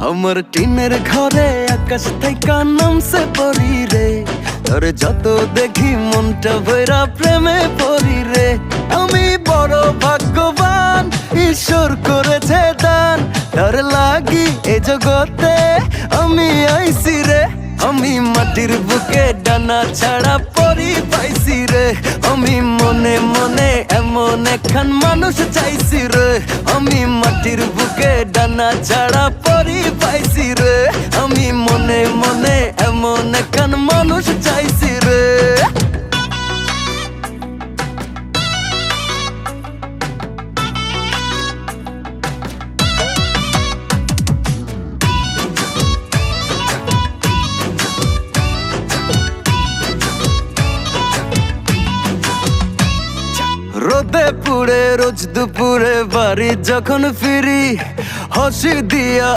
আমার টিনের ঘরে আকাশ থেকে নামছে পরি রে তোর যত দেখি মনটা ভৈরা প্রেমে পড়ি রে আমি বড় ভাগ্যবান ঈশ্বর করেছে দান তার লাগি এ জগতে আমি আইছি রে আমি মাটির বুকে ডানা ছাড়া পরি পাইছি রে আমি মনে মনে এমন একখান মানুষ চাইছি রে আমি মাটির ডানা ছাড়া পরি পাইছি রে। আমি মনে মনে এমন এখন মানুষ পুড়ে রোজ দুপুরে বাড়ি যখন ফিরি হসি দিয়া